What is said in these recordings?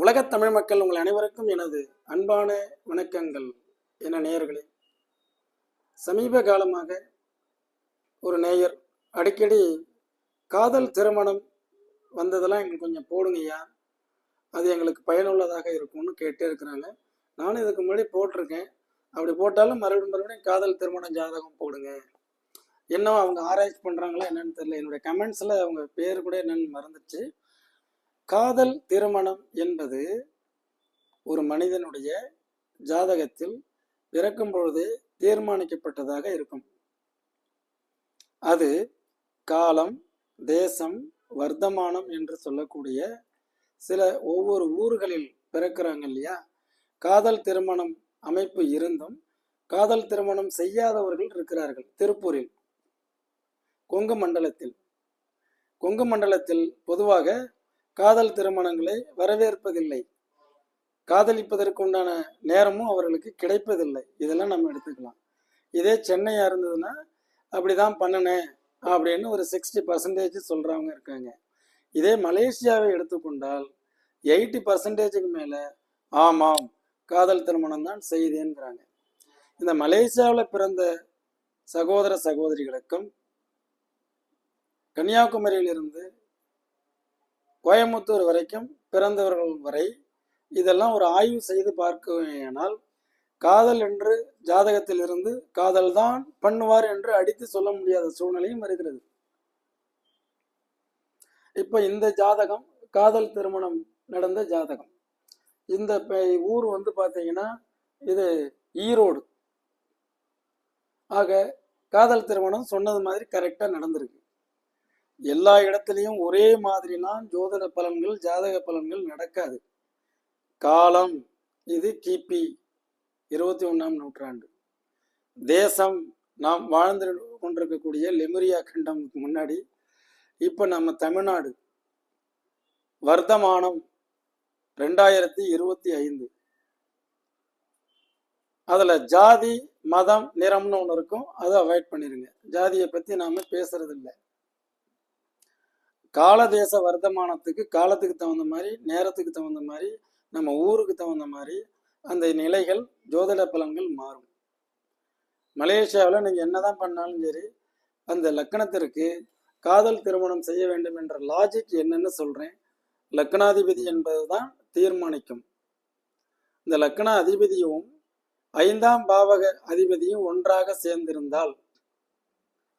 உலகத் தமிழ் மக்கள் உங்கள் அனைவருக்கும் எனது அன்பான வணக்கங்கள். என நேயர்களே சமீப காலமாக ஒரு நேயர் அடிக்கடி காதல் திருமணம் வந்ததெல்லாம் எங்களுக்கு கொஞ்சம் போடுங்கய்யா அது எங்களுக்கு பயனுள்ளதாக இருக்கும்னு கேட்டே இருக்கிறாங்க. நானும் இதுக்கு முன்னாடி போட்டிருக்கேன். அப்படி போட்டாலும் மறுபடியும் மறுபடியும் காதல் திருமணம் ஜாதகம் போடுங்க. என்ன அவங்க ஆராய்ச்சி பண்ணுறாங்களா என்னன்னு தெரியல. என்னுடைய கமெண்ட்ஸில் அவங்க பேர் கூட என்னன்னு மறந்துச்சு காதல் திருமணம் என்பது ஒரு மனிதனுடைய ஜாதகத்தில் பிறக்கும் பொழுதே தீர்மானிக்கப்பட்டதாக இருக்கும். அது காலம் தேசம் வர்த்தமானம் என்று சொல்லக்கூடிய சில ஒவ்வொரு ஊர்களில் பிறக்கிறாங்க இல்லையா? காதல் திருமணம் அமைப்பு இருந்தும் காதல் திருமணம் செய்யாதவர்கள் இருக்கிறார்கள் திருப்பூரில் கொங்கு மண்டலத்தில். கொங்கு மண்டலத்தில் பொதுவாக காதல் திருமணங்களை வரவேற்பதில்லை. காதலிப்பதற்கு உண்டான நேரமும் அவர்களுக்கு கிடைப்பதில்லை. இதெல்லாம் நம்ம எடுத்துக்கலாம். இதே சென்னையா இருந்ததுன்னா அப்படிதான் பண்ணினேன் அப்படின்னு ஒரு சிக்ஸ்டி பர்சன்டேஜ் சொல்றவங்க இருக்காங்க. இதே மலேசியாவை எடுத்துக்கொண்டால் எயிட்டி பர்சன்டேஜுக்கு மேலே ஆமாம் காதல் திருமணம் தான் செய்தேங்கிறாங்க இந்த மலேசியாவில் பிறந்த சகோதர சகோதரிகளுக்கும் கன்னியாகுமரியிலிருந்து கோயம்புத்தூர் வரைக்கும் பிறந்தவர்கள் வரை இதெல்லாம் ஒரு ஆய்வு செய்து பார்க்கவேனால் காதல் என்று ஜாதகத்திலிருந்து காதல் தான் பண்ணுவார் என்று அடித்து சொல்ல முடியாத சூழ்நிலையும் வருகிறது. இப்ப இந்த ஜாதகம் காதல் திருமணம் நடந்த ஜாதகம். இந்த ஊர் வந்து பாத்தீங்கன்னா இது ஈரோடு. ஆக காதல் திருமணம் சொன்னது மாதிரி கரெக்டா நடந்திருக்கு. எல்லா இடத்துலையும் ஒரே மாதிரிலாம் ஜோதிட பலன்கள் ஜாதக பலன்கள் நடக்காது. காலம் இது கிபி இருபத்தி ஒன்றாம் நூற்றாண்டு. தேசம் நாம் வாழ்ந்து கொண்டிருக்கக்கூடிய லெமுரியா கண்டம்க்கு முன்னாடி இப்போ நம்ம தமிழ்நாடு. வர்த்தமானம் ரெண்டாயிரத்தி இருபத்தி ஐந்து. அதில் ஜாதி மதம் நிறம்னு ஒன்று இருக்கும். அதை அவாய்ட் பண்ணிடுங்க ஜாதியை பற்றி நாம் பேசுறதில்லை. காலதேச வர்த்தமானத்துக்கு காலத்துக்கு தகுந்த மாதிரி நேரத்துக்கு தகுந்த மாதிரி நம்ம ஊருக்கு தகுந்த மாதிரி அந்த நிலைகள் ஜோதிட பலன்கள் மாறும். மலேசியாவில் நீங்கள் என்னதான் பண்ணாலும் சரி அந்த லக்கணத்திற்கு காதல் திருமணம் செய்ய வேண்டும் என்ற லாஜிக் என்னன்னு சொல்கிறேன் லக்னாதிபதி என்பதுதான் தீர்மானிக்கும். இந்த லக்ன அதிபதியும் ஐந்தாம் பாவக அதிபதியும் ஒன்றாக சேர்ந்திருந்தால்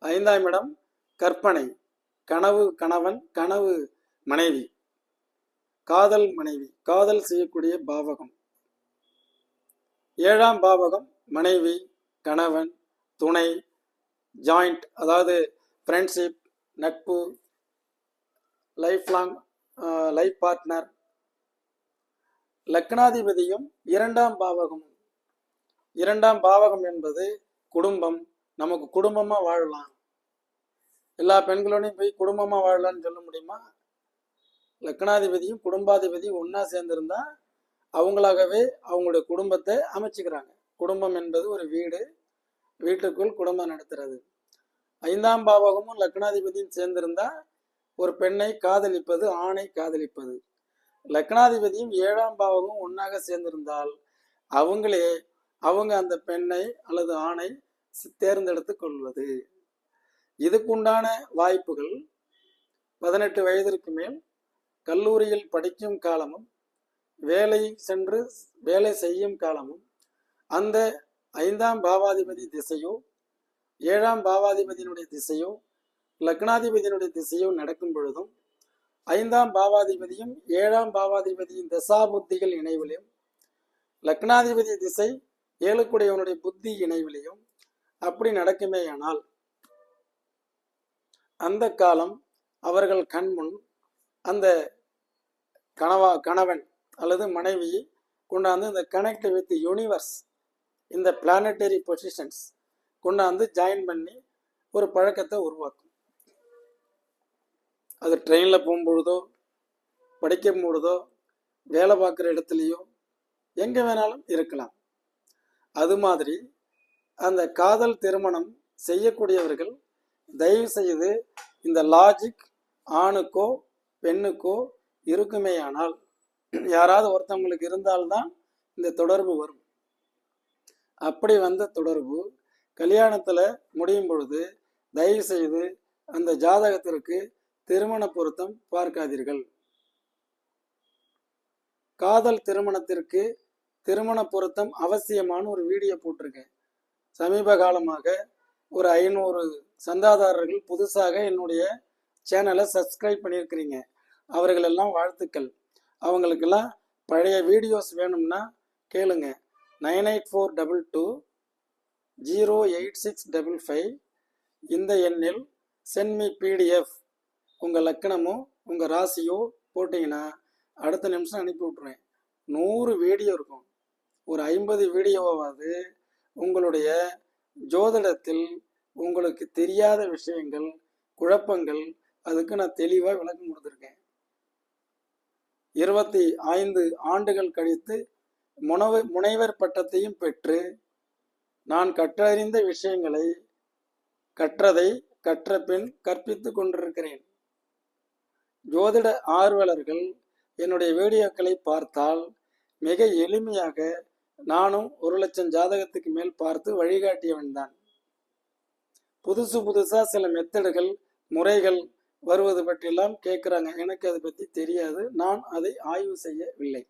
ஐந்தாம் இடம் கற்பனை. கனவு கணவன் கனவு மனைவி. காதல் மனைவி. காதல் செய்யக்கூடிய பாவகம். ஏழாம் பாவகம் மனைவி கணவன் துணை ஜாயிண்ட் அதாவது ஃப்ரெண்ட்ஷிப் நட்பு லைஃப் லாங் லைஃப் பார்ட்னர் லக்னாதிபதியும் இரண்டாம் பாவகமும். இரண்டாம் பாவகம் என்பது குடும்பம். நமக்கு குடும்பமாக வாழலாம். எல்லா பெண்களோடையும் போய் குடும்பமாக வாழலாம்னு சொல்ல முடியுமா? லக்னாதிபதியும் குடும்பாதிபதியும் ஒன்றா சேர்ந்திருந்தா அவங்களாகவே அவங்களுடைய குடும்பத்தை அமைச்சுக்கிறாங்க. குடும்பம் என்பது ஒரு வீடு. வீட்டுக்குள் குடும்பம் நடத்துறது. ஐந்தாம் பாவகமும் லக்னாதிபதியும் சேர்ந்திருந்தா ஒரு பெண்ணை காதலிப்பது ஆணை காதலிப்பது. லக்னாதிபதியும் ஏழாம் பாவகமும் ஒன்றாக சேர்ந்திருந்தால் அவங்களே அவங்க அந்த பெண்ணை அல்லது ஆணை தேர்ந்தெடுத்து கொள்வது. இதுக்குண்டான வாய்ப்புகள் பதினெட்டு வயதிற்கு மேல் கல்லூரியில் படிக்கும் காலமும் வேலை சென்று வேலை செய்யும் காலமும் அந்த ஐந்தாம் பாவாதிபதி திசையோ ஏழாம் பாவாதிபதியினுடைய திசையோ லக்னாதிபதியினுடைய திசையோ நடக்கும் பொழுதும் ஐந்தாம் பாவாதிபதியும் ஏழாம் பாவாதிபதியின் தசா புத்திகள் இணைவிலையும் லக்னாதிபதி திசை ஏழுக்குடையவனுடைய புத்தி இணைவிலையும் அப்படி நடக்குமேயானால் அந்த காலம் அவர்கள் கண்முன் அந்த கணவா கணவன் அல்லது மனைவியை கொண்டாந்து இந்த கனெக்ட் வித் யூனிவர்ஸ் இந்த பிளானட்டரி பொசிஷன்ஸ் கொண்டாந்து ஜாயின் பண்ணி ஒரு பழக்கத்தை உருவாக்கும். அது ட்ரெயினில் போகும்பொழுதோ படிக்கும் பொழுதோ வேலை பார்க்குற இடத்துலையோ எங்கே வேணாலும் இருக்கலாம். அது மாதிரி அந்த காதல் திருமணம் செய்யக்கூடியவர்கள் தயவு செய்து இந்த லாஜிக் ஆணுக்கோ பெண்ணுக்கோ இருக்குமேயானால் யாராவது ஒருத்தவங்களுக்கு இருந்தால்தான் இந்த தொடர்பு வரும். அப்படி வந்த தொடர்பு கல்யாணத்தில் முடியும் பொழுது தயவு செய்து அந்த ஜாதகத்திற்கு திருமண பொருத்தம் பார்க்காதீர்கள். காதல் திருமணத்திற்கு திருமண பொருத்தம் அவசியமான ஒரு வீடியோ போட்டிருக்கேன். சமீப காலமாக ஒரு ஐநூறு சந்தாதாரர்கள் புதுசாக என்னுடைய சேனலை சப்ஸ்கிரைப் பண்ணியிருக்கிறீங்க. அவர்களெல்லாம் வாழ்த்துக்கள். அவங்களுக்கெல்லாம் பழைய வீடியோஸ் வேணும்னா கேளுங்க. Nine eight four double two zero eight six double five. இந்த எண்ணில் சென்மி பிடிஎஃப். உங்கள் லக்கணமோ உங்கள் ராசியோ போட்டிங்கன்னா அடுத்த நிமிஷம் அனுப்பி விட்ருவேன் நூறு வீடியோ இருக்கும். ஒரு ஐம்பது வீடியோவாவது உங்களுடைய ஜோதிடத்தில் உங்களுக்கு தெரியாத விஷயங்கள் குழப்பங்கள் அதுக்கு நான் தெளிவாக விளக்கம் கொடுத்துருக்கேன். இருபத்தி ஐந்து ஆண்டுகள் கழித்து முனவு முனைவர் பட்டத்தையும் பெற்று நான் கற்றறிந்த விஷயங்களை கற்றதை கற்ற பின் கற்பித்து கொண்டிருக்கிறேன். ஜோதிட ஆர்வலர்கள் என்னுடைய வீடியோக்களை பார்த்தால் மிக எளிமையாக நானும் ஒரு லட்சம் ஜாதகத்துக்கு மேல் பார்த்து வழிகாட்டியவன் தான் புதுசு புதுசா சில மெத்தடுகள் முறைகள் வருவது பற்றியெல்லாம் கேட்குறாங்க எனக்கு அதை பற்றி தெரியாது. நான் அதை ஆய்வு செய்யவில்லை.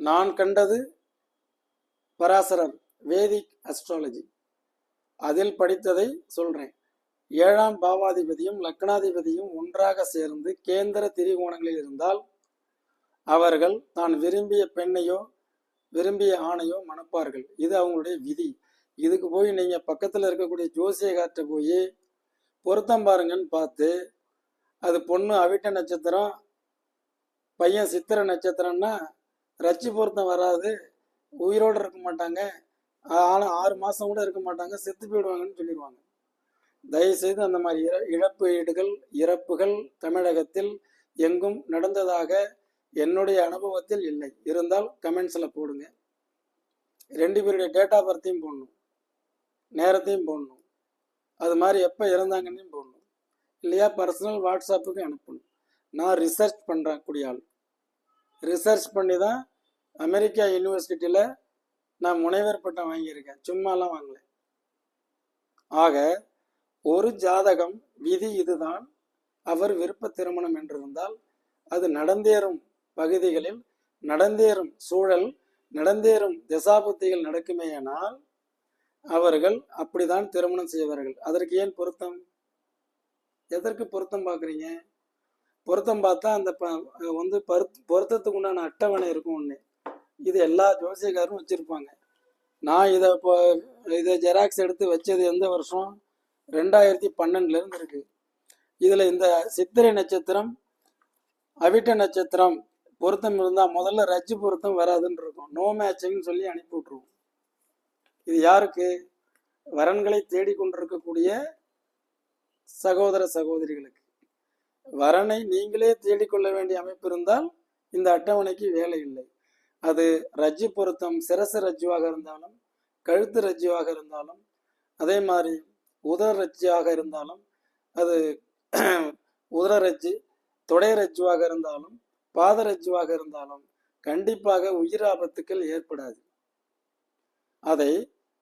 நான் கண்டது பராசரர் வேதிக் அஸ்ட்ராலஜி அதில் படித்ததை சொல்றேன். ஏழாம் பாவாதிபதியும் லக்னாதிபதியும் ஒன்றாக சேர்ந்து கேந்திர திரிகோணங்களில் இருந்தால் அவர்கள் தான் விரும்பிய பெண்ணையோ விரும்பிய ஆணையோ மணப்பார்கள். இது அவங்களுடைய விதி. இதுக்கு போய் நீங்க பக்கத்துல இருக்கக்கூடிய ஜோசியகார்ட்ட போய் பொருத்தம் பாருங்கன்னு பார்த்து அது பொண்ணு அவிட்ட நட்சத்திரம் பையன் சித்திர நட்சத்திரம்னா ரச்சி பொருத்தம் வராது உயிரோடு இருக்க மாட்டாங்க ஆனால் ஆறு மாதம் கூட இருக்க மாட்டாங்க செத்து போயிடுவாங்கன்னு சொல்லிடுவாங்க. தயவுசெய்து அந்த மாதிரி இற இழப்பீடுகள் இறப்புகள் தமிழகத்தில் எங்கும் நடந்ததாக என்னுடைய அனுபவத்தில் இல்லை. இருந்தால் கமெண்ட்ஸில் போடுங்க. ரெண்டு பேருடைய டேட் ஆஃப் பர்த்தையும் போடணும். நேரத்தையும் போடணும். அது மாதிரி எப்போ இறந்தாங்கன்னு போடணும். இல்லையா? பர்சனல் வாட்ஸ்அப்புக்கு அனுப்பணும். நான் ரிசர்ச் பண்ணுறக்கூடிய ஆள். ரிசர்ச் பண்ணி தான் அமெரிக்கா யூனிவர்சிட்டியில் நான் முனைவர் பட்டம் வாங்கியிருக்கேன். சும்மாலாம் வாங்கல. ஆக ஒரு ஜாதகம் விதி இதுதான். அவர் விருப்ப திருமணம் என்றிருந்தால் அது நடந்தேறும். பகுதிகளில் நடந்தேறும் சூழல் நடந்தேறும் தசாபுத்திகள் நடக்குமேயானால் அவர்கள் அப்படிதான் திருமணம் செய்வார்கள். அதற்கு ஏன் பொருத்தம்? எதற்கு பொருத்தம் பார்க்குறீங்க? பொருத்தம் பார்த்தா அந்த ப வந்து பரு பொருத்தத்துக்கு உண்டான அட்டவணை இருக்கும் ஒன்று இது எல்லா ஜோசியக்காரும் வச்சுருப்பாங்க. நான் இதை இப்போ இதை ஜெராக்ஸ் எடுத்து வச்சது எந்த வருஷம்? ரெண்டாயிரத்தி பன்னெண்டுலேருந்து இருக்குது இதில் இந்த சித்திரை நட்சத்திரம் அவிட்ட நட்சத்திரம் பொருத்தம் இருந்தால் முதல்ல ரஜ்ஜு பொருத்தம் வராதுன்னு இருக்கும் நோ மேட்சிங்னு சொல்லி அனுப்பி விட்ருவோம் இது யாருக்கு? வரன்களை தேடிக்கொண்டிருக்கக்கூடிய சகோதர சகோதரிகளுக்கு. வரனை நீங்களே தேடிக்கொள்ள வேண்டிய அமைப்பு இருந்தால் இந்த அட்டவணைக்கு வேலை இல்லை. அது ரஜ்ஜு பொருத்தம் சிரசு ரஜ்ஜுவாக இருந்தாலும் கழுத்து ரஜ்ஜுவாக இருந்தாலும் அதே மாதிரி உதர ரஜ்ஜியாக இருந்தாலும் அது உதர ரஜ்ஜு தொடை ரஜ்ஜுவாக இருந்தாலும் பாதரஜுவாக இருந்தாலும் கண்டிப்பாக உயிர் ஆபத்துக்கள் ஏற்படாது. அதை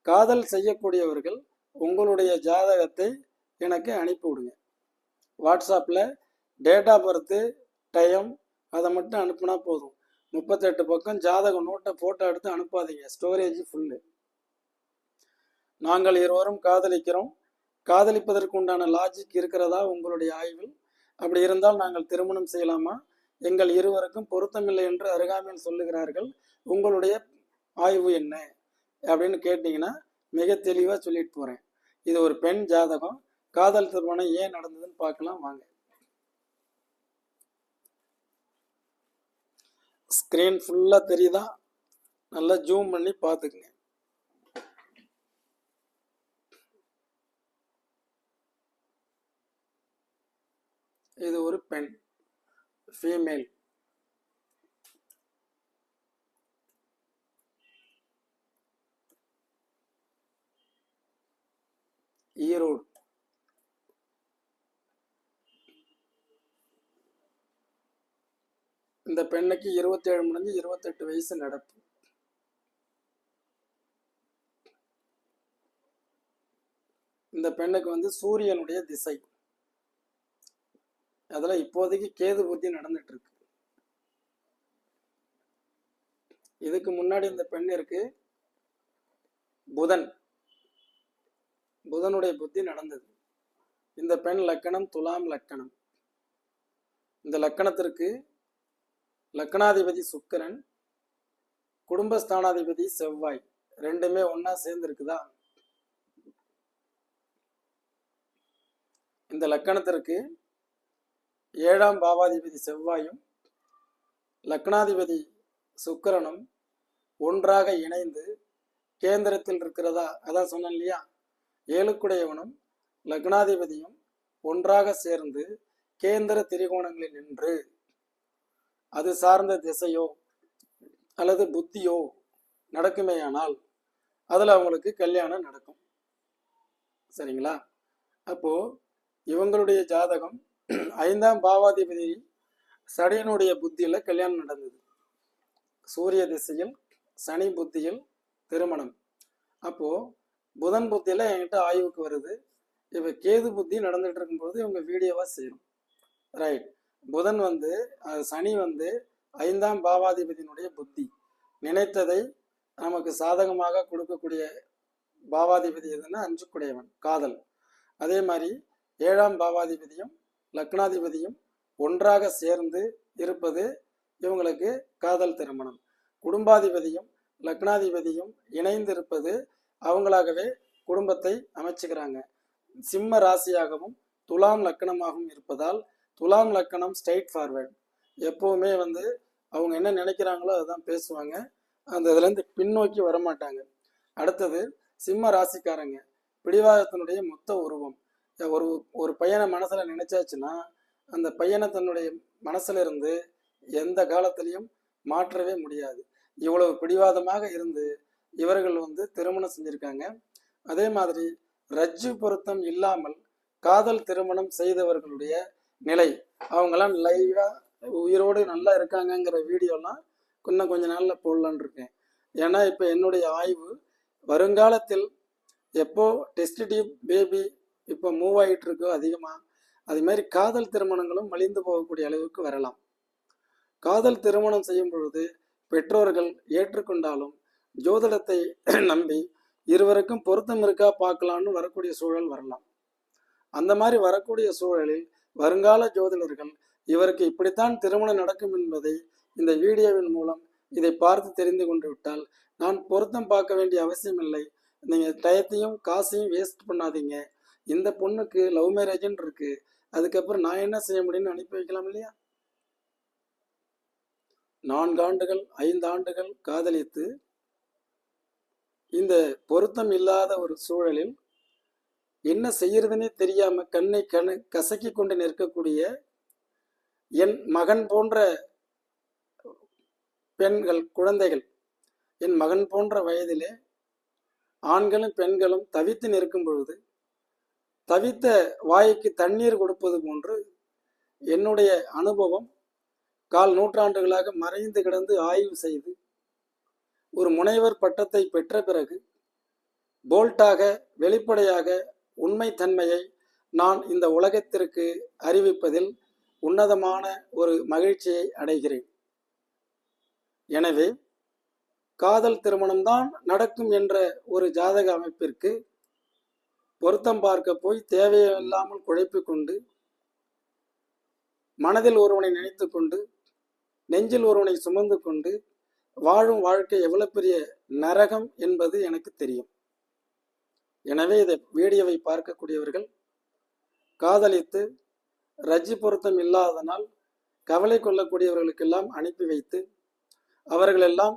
காதல் செய்யக்கூடியவர்கள் உங்களுடைய ஜாதகத்தை எனக்கு அனுப்பி விடுங்க. வாட்ஸ்அப்பில் டேட் ஆஃப் பர்த்து டைம் அதை மட்டும் அனுப்புனா போதும். முப்பத்தெட்டு பக்கம் ஜாதக நோட்டை ஃபோட்டோ எடுத்து அனுப்பாதீங்க. Storage full. நாங்கள் இருவரும் காதலிக்கிறோம். காதலிப்பதற்கு உண்டான லாஜிக் இருக்கிறதா உங்களுடைய ஆய்வில்? அப்படி இருந்தால் நாங்கள் திருமணம் செய்யலாமா? எங்கள் இருவருக்கும் பொருத்தமில்லை என்று அருகாமையில் சொல்லுகிறார்கள். உங்களுடைய ஆய்வு என்ன? அப்படின்னு கேட்டிங்கன்னா மிக தெளிவாக சொல்லிட்டு போகிறேன் இது ஒரு பெண் ஜாதகம். காதல் திருமணம் ஏன் நடந்ததுன்னு பார்க்கலாம் வாங்க. ஸ்க்ரீன் ஃபுல்லாக தெரியுதா? நல்லா ஜூம் பண்ணி பார்த்துக்குங்க. இது ஒரு பெண். ஃபீமேல் ஈரோடு இந்த பெண்ணுக்கு இருபத்தேழு முடிஞ்சு இருபத்தெட்டு வயசு நடப்பு. இந்த பெண்ணுக்கு வந்து சூரியனுடைய திசை. அதில் இப்போதைக்கு கேது புத்தி நடந்துட்டு இருக்கு இதுக்கு முன்னாடி இந்த பெண்ணிற்கு புதன். புதனுடைய புத்தி நடந்தது. இந்த பெண் லக்கணம் துலாம் லக்கணம். இந்த லக்கணத்திற்கு லக்கணாதிபதி சுக்கரன் குடும்பஸ்தானாதிபதி செவ்வாய் ரெண்டுமே ஒன்னா சேர்ந்துருக்குதா? இந்த லக்கணத்திற்கு ஏழாம் பாவாதிபதி செவ்வாயும் லக்னாதிபதி சுக்கரனும் ஒன்றாக இணைந்து கேந்திரத்தில் இருக்கிறதா? அதான் சொன்னேன் இல்லையா? ஏழுக்குடையவனும் லக்னாதிபதியும் ஒன்றாக சேர்ந்து கேந்திர திரிகோணங்களில் நின்று அது சார்ந்த திசையோ அல்லது புத்தியோ நடக்குமேயானால் அதில் அவங்களுக்கு கல்யாணம் நடக்கும். சரிங்களா? அப்போ இவங்களுடைய ஜாதகம் ஐந்தாம் பாவாதிபதி சடையனுடைய புத்தியில கல்யாணம் நடந்தது. சூரிய திசையில் சனி புத்தியில் திருமணம். அப்போ புதன் புத்தியில என்கிட்ட ஆய்வுக்கு வருது. இப்ப கேது புத்தி நடந்துட்டு இருக்கும்போது இவங்க வீடியோவா செய்யணும் ரைட் புதன் வந்து சனி வந்து ஐந்தாம் பாவாதிபதியினுடைய புத்தி. நினைத்ததை நமக்கு சாதகமாக கொடுக்கக்கூடிய பாவாதிபதி எதுன்னா அஞ்சுக்குடையவன் காதல். அதே மாதிரி ஏழாம் பாவாதிபதியும் லக்னாதிபதியும் ஒன்றாக சேர்ந்து இருப்பது இவங்களுக்கு காதல் திருமணம். குடும்பாதிபதியும் லக்னாதிபதியும் இணைந்து இருப்பது அவங்களாகவே குடும்பத்தை அமைச்சுக்கிறாங்க. சிம்ம ராசியாகவும் துலாம் லக்கணமாகவும் இருப்பதால் துலாம் லக்கணம் ஸ்ட்ரைட் ஃபார்வேர்டு எப்போவுமே வந்து அவங்க என்ன நினைக்கிறாங்களோ அதுதான் பேசுவாங்க. அந்த இதுலேருந்து பின்னோக்கி வரமாட்டாங்க. அடுத்தது சிம்ம ராசிக்காரங்க. பிடிவாதத்தினுடைய மொத்த உருவம். ஒரு ஒரு பையனை மனசுல நினைச்சாச்சுன்னா அந்த பையனை தன்னுடைய மனசுல இருந்து எந்த காலத்திலையும் மாற்றவே முடியாது. இவ்வளவு பிடிவாதமாக இருந்து இவர்கள் வந்து திருமணம் செஞ்சிருக்காங்க. அதே மாதிரி ரஜ்ஜு பொருத்தம் இல்லாமல் காதல் திருமணம் செய்தவர்களுடைய நிலை. அவங்கெல்லாம் லைவா உயிரோடு நல்லா இருக்காங்கங்கிற வீடியோலாம் இன்னும் கொஞ்ச நாள்ல போடலான் இருக்கேன். ஏன்னா இப்போ என்னுடைய ஆய்வு வருங்காலத்தில் எப்போ டெஸ்ட் டியூப் பேபி இப்போ மூவ் ஆகிட்டு இருக்கோ அதிகமாக அது மாதிரி காதல் திருமணங்களும் மலிந்து போகக்கூடிய அளவுக்கு வரலாம். காதல் திருமணம் செய்யும் பொழுது பெற்றோர்கள் ஏற்றுக்கொண்டாலும் ஜோதிடத்தை நம்பி இருவருக்கும் பொருத்தம் இருக்கா பார்க்கலான்னு வரக்கூடிய சூழல் வரலாம். அந்த மாதிரி வரக்கூடிய சூழலில் வருங்கால ஜோதிடர்கள் இவருக்கு இப்படித்தான் திருமணம் நடக்கும் என்பதை இந்த வீடியோவின் மூலம் இதை பார்த்து தெரிந்து கொண்டு விட்டால் நான் பொருத்தம் பார்க்க வேண்டிய அவசியம் இல்லை நீங்கள் டயத்தையும் காசையும் வேஸ்ட் பண்ணாதீங்க. இந்த பொண்ணுக்கு லவ் மேரேஜ்னு இருக்கு. அதுக்கப்புறம் நான் என்ன செய்ய முடியும்னு அனுப்பி வைக்கலாம் இல்லையா? நான்கு ஆண்டுகள் ஐந்து ஆண்டுகள் காதலித்து இந்த பொருத்தம் இல்லாத ஒரு சூழலில் என்ன செய்யறதுனே தெரியாம கண்ணை கண கசக்கி கொண்டு நிற்கக்கூடிய என் மகன் போன்ற பெண்கள் குழந்தைகள் என் மகன் போன்ற வயதிலே ஆண்களும் பெண்களும் தவித்து நிற்கும் பொழுது தவித்த வாய்க்கு தண்ணீர் கொடுப்பது போன்று என்னுடைய அனுபவம் கால் நூற்றாண்டுகளாக மறைந்து கிடந்து ஆய்வு செய்து ஒரு முனைவர் பட்டத்தை பெற்ற பிறகு போல்ட்டாக வெளிப்படையாக உண்மைத்தன்மையை நான் இந்த உலகத்திற்கு அறிவிப்பதில் உன்னதமான ஒரு மகிழ்ச்சியை அடைகிறேன். எனவே காதல் திருமணம்தான் நடக்கும் என்ற ஒரு ஜாதக அமைப்பிற்கு பொருத்தம் பார்க்க போய் தேவையில்லாமல் குழைப்பு கொண்டு மனதில் ஒருவனை நினைத்து கொண்டு நெஞ்சில் ஒருவனை சுமந்து கொண்டு வாழும் வாழ்க்கை எவ்வளவு பெரிய நரகம் என்பது எனக்கு தெரியும். எனவே இதை வீடியோவை பார்க்கக்கூடியவர்கள் காதலித்து ரஜ்ஜி பொருத்தம் இல்லாதனால் கவலை கொள்ளக்கூடியவர்களுக்கெல்லாம் அனுப்பி வைத்து அவர்களெல்லாம்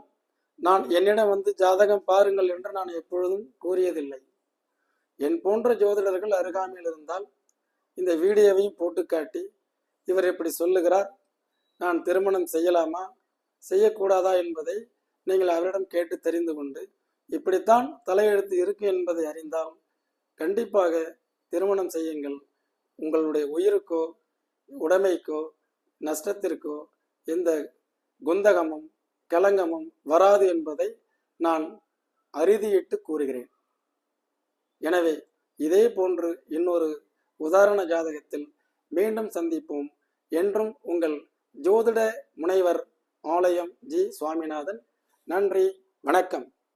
நான் என்னிடம் வந்து ஜாதகம் பாருங்கள் என்று நான் எப்பொழுதும் கூறியதில்லை. என் போன்ற ஜோதிடர்கள் அருகாமையில் இருந்தால் இந்த வீடியோவையும் போட்டு காட்டி இவர் இப்படி சொல்லுகிறார். நான் திருமணம் செய்யலாமா? செய்யக்கூடாதா என்பதை நீங்கள் அவரிடம் கேட்டு தெரிந்து கொண்டு இப்படித்தான் தலையெழுத்து இருக்கு என்பதை அறிந்தால் கண்டிப்பாக திருமணம் செய்யுங்கள். உங்களுடைய உயிருக்கோ உடைமைக்கோ நஷ்டத்திற்கோ எந்த குந்தகமும் கலங்கமும் வராது என்பதை நான் அறுதியிட்டு கூறுகிறேன். எனவே இதே போன்று இன்னொரு உதாரண ஜாதகத்தில் மீண்டும் சந்திப்போம். என்றும் உங்கள் ஜோதிட முனைவர் ஆலயம் ஜி. சுவாமிநாதன். நன்றி. வணக்கம்.